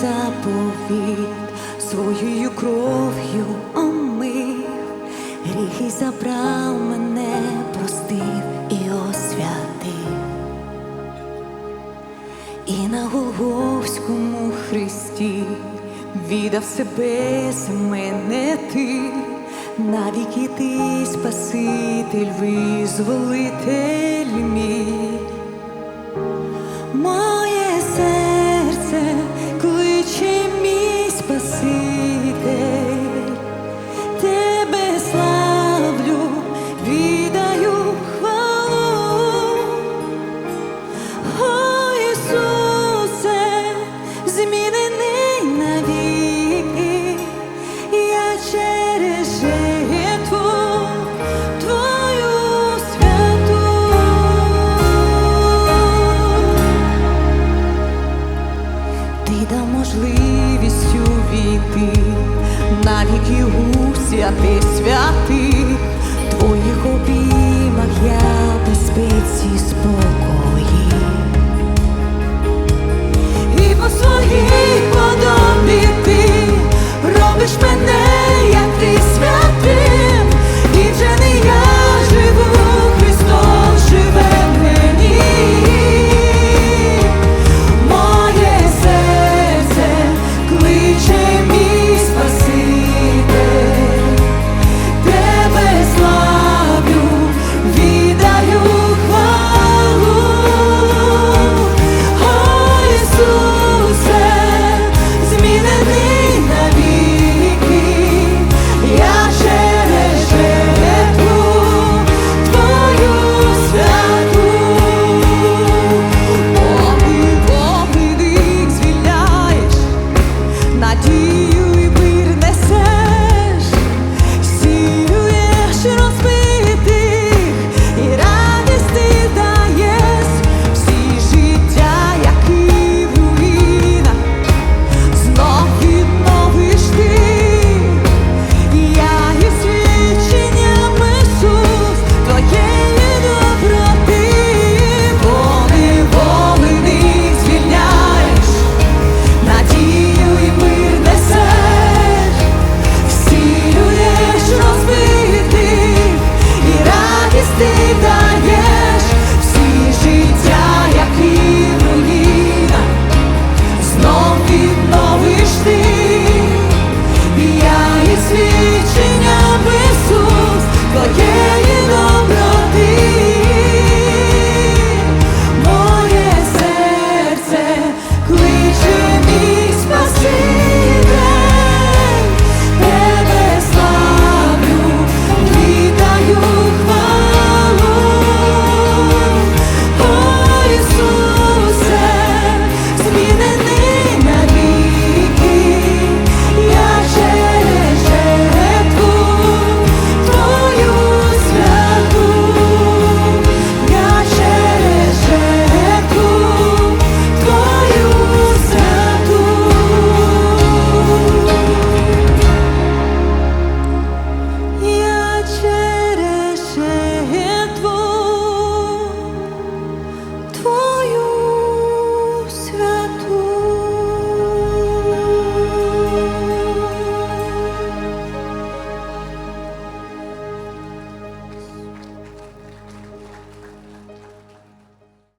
заповіт, своєю кров'ю омив, гріхи забрав мене, простив і освятив. І на Голговському хресті віддав себе за мене ти, навіки ти Спаситель, визволитель мій. Навіки у ти святих,